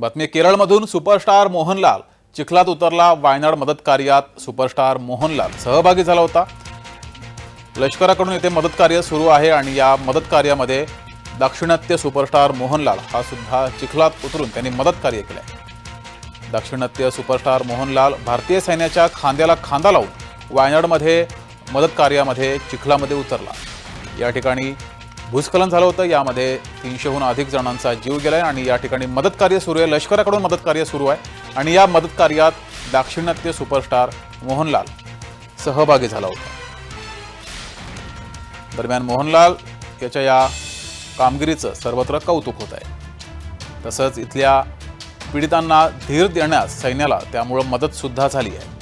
बातमी केरळमधून सुपरस्टार मोहनलाल. चिखलात उतरला वायनाड मदत कार्यात सुपरस्टार मोहनलाल. सहभागी झाला होता. लष्कराकडून येथे मदत कार्य सुरू आहे आणि या मदत कार्यामध्ये दाक्षिणात्य सुपरस्टार मोहनलाल हा सुद्धा चिखलात उतरून त्यांनी मदत कार्य केलं आहे दाक्षिणात्य सुपरस्टार मोहनलाल भारतीय सैन्याच्या खांद्याला खांदा लावून वायनाडमध्ये मदत कार्यामध्ये चिखलामध्ये उतरला. या ठिकाणी भूस्खलन झालं होतं. यामध्ये तीनशेहून अधिक जणांचा जीव गेलाय आणि या ठिकाणी मदत कार्य सुरू आहे. लष्कराकडून मदत कार्य सुरू आहे. आणि या मदत कार्यात दाक्षिणात्य सुपरस्टार मोहनलाल सहभागी झाला होता. दरम्यान मोहनलाल याच्या या कामगिरीचं सर्वत्र कौतुक होत आहे. तसंच इथल्या पीडितांना धीर देण्यास सैन्याला त्यामुळं मदतसुद्धा झाली आहे.